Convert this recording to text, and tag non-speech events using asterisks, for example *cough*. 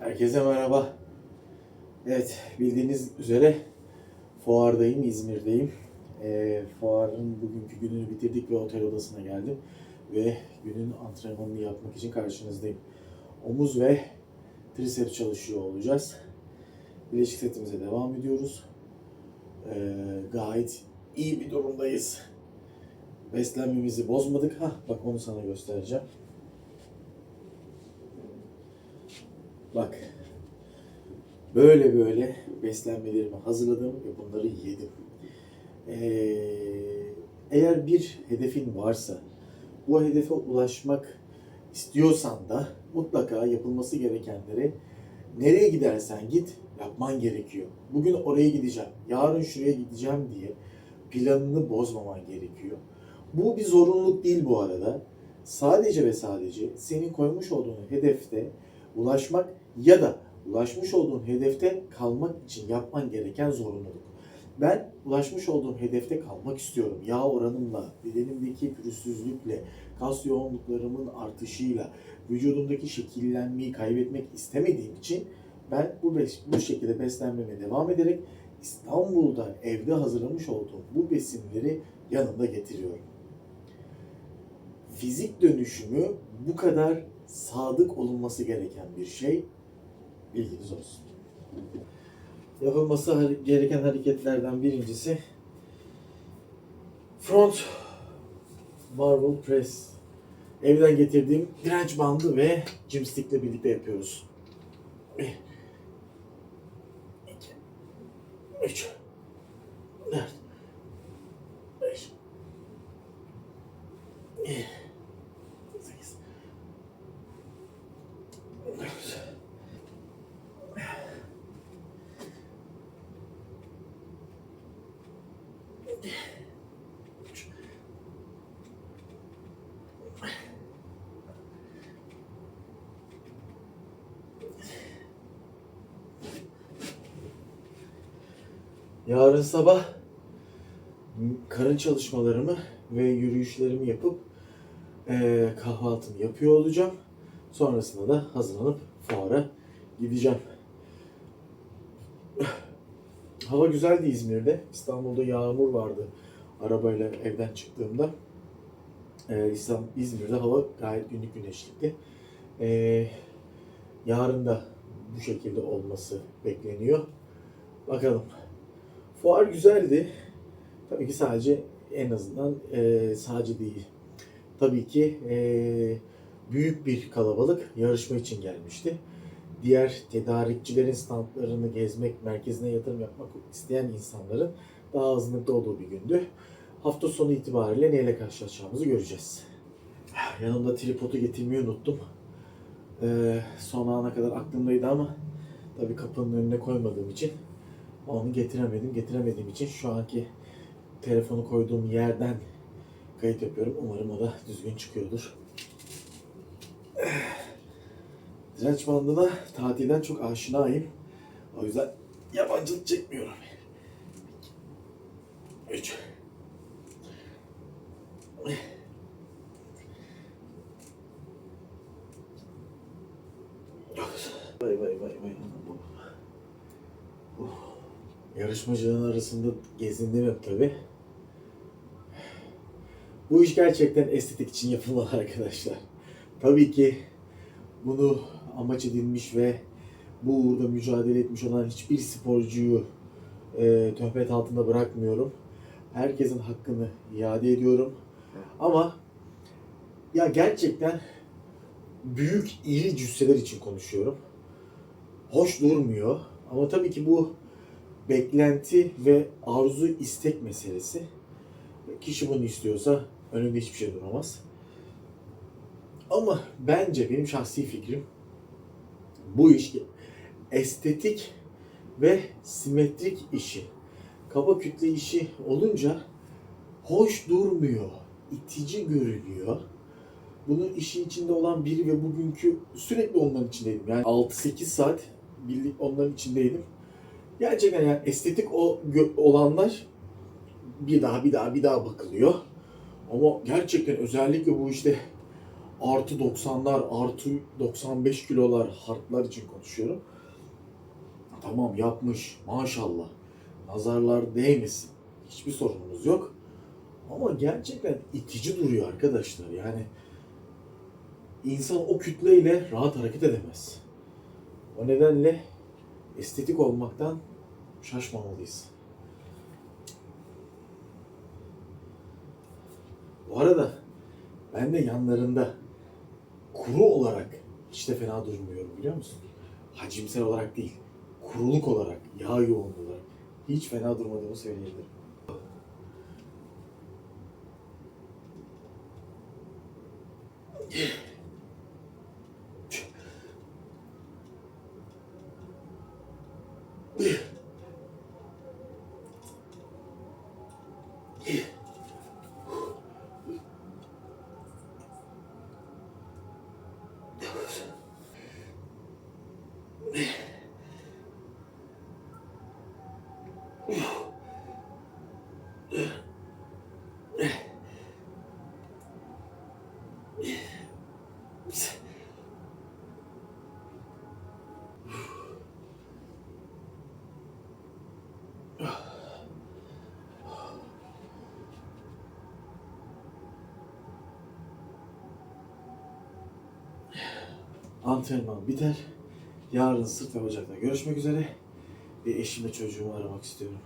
Herkese merhaba. Evet, bildiğiniz üzere fuardayım, İzmir'deyim. Ee, fuarın bugünkü gününü bitirdik ve otel odasına geldim. Ve günün antrenmanını yapmak için karşınızdayım. Omuz ve triceps çalışıyor olacağız. Bileşik setimize devam ediyoruz. Ee, gayet iyi bir durumdayız. Beslenmemizi bozmadık. Hah, bak onu sana göstereceğim. Bak. Böyle böyle beslenmelerimi hazırladım ve bunları yedim. Ee, eğer bir hedefin varsa, bu hedefe ulaşmak istiyorsan da mutlaka yapılması gerekenleri nereye gidersen git yapman gerekiyor. Bugün oraya gideceğim, yarın şuraya gideceğim diye planını bozmaman gerekiyor. Bu bir zorunluluk değil bu arada. Sadece ve sadece senin koymuş olduğun hedefte ulaşmak ya da ulaşmış olduğun hedefte kalmak için yapman gereken zorunluluk. Ben ulaşmış olduğum hedefte kalmak istiyorum. Yağ oranımla, bedenimdeki pürüzsüzlükle, kas yoğunluklarımın artışıyla, vücudumdaki şekillenmeyi kaybetmek istemediğim için ben bu, bu şekilde beslenmeme devam ederek İstanbul'da evde hazırlamış olduğum bu besinleri yanımda getiriyorum. Fizik dönüşümü bu kadar sadık olunması gereken bir şey. Bilginiz olsun. Yapılması gereken hareketlerden birincisi front marble press. Evden getirdiğim direnç bandı ve jimstickle birlikte yapıyoruz. 2 3 Yarın sabah karın çalışmalarımı ve yürüyüşlerimi yapıp eee kahvaltımı yapıyor olacağım. Sonrasında da hazırlanıp fuara gideceğim. Hava güzeldi İzmir'de. İstanbul'da yağmur vardı arabayla evden çıktığımda. İslam- İzmir'de hava gayet günlük güneşlikti. Eee, yarın da bu şekilde olması bekleniyor. Bakalım. Fuar güzeldi. Tabii ki sadece en azından eee, sadece değil. Tabii ki eee, büyük bir kalabalık yarışma için gelmişti. Diğer tedarikçilerin standlarını gezmek, merkezine yatırım yapmak isteyen insanların daha azınlıkta olduğu bir gündü. Hafta sonu itibariyle neyle karşılaşacağımızı göreceğiz. Yanımda tripodu getirmeyi unuttum. Eee son ana kadar aklımdaydı ama tabii kapının önüne koymadığım için onu getiremedim. Getiremediğim için şu anki telefonu koyduğum yerden kayıt yapıyorum. Umarım o da düzgün çıkıyordur. Direnç bandına tatilden çok aşinayım. O yüzden yabancılık çekmiyorum. 3 Vay vay vay vay. Yarışmacıların arasında gezindim hep tabi. Bu iş gerçekten estetik için yapılmalı *laughs* arkadaşlar. Tabii ki bunu amaç edilmiş ve bu uğurda mücadele etmiş olan hiçbir sporcuyu e, töhmet altında bırakmıyorum. Herkesin hakkını iade ediyorum. Ama ya gerçekten büyük iri cüsseler için konuşuyorum. Hoş durmuyor. Ama tabii ki bu beklenti ve arzu istek meselesi. Kişi bunu istiyorsa önünde hiçbir şey duramaz. Ama bence benim şahsi fikrim bu iş estetik ve simetrik işi, kaba kütle işi olunca hoş durmuyor, itici görünüyor. Bunun işi içinde olan biri ve bugünkü sürekli onların içindeydim. Yani 6-8 saat onların içindeydim. Gerçekten yani estetik o olanlar bir daha bir daha bir daha bakılıyor. Ama gerçekten özellikle bu işte artı 90'lar, artı 95 kilolar hartlar için konuşuyorum. Tamam yapmış maşallah. Nazarlar değmesin. Hiçbir sorunumuz yok. Ama gerçekten itici duruyor arkadaşlar. Yani insan o kütleyle rahat hareket edemez. O nedenle estetik olmaktan şaşmamalıyız. Bu arada ben de yanlarında kuru olarak hiç de fena durmuyorum biliyor musun? Hacimsel olarak değil, kuruluk olarak, yağ yoğunluğu olarak hiç fena durmadığımı söyleyebilirim. *laughs* Jesus. Antrenman biter. Yarın sırt ve bacakta görüşmek üzere. Ve eşimle çocuğumu aramak istiyorum.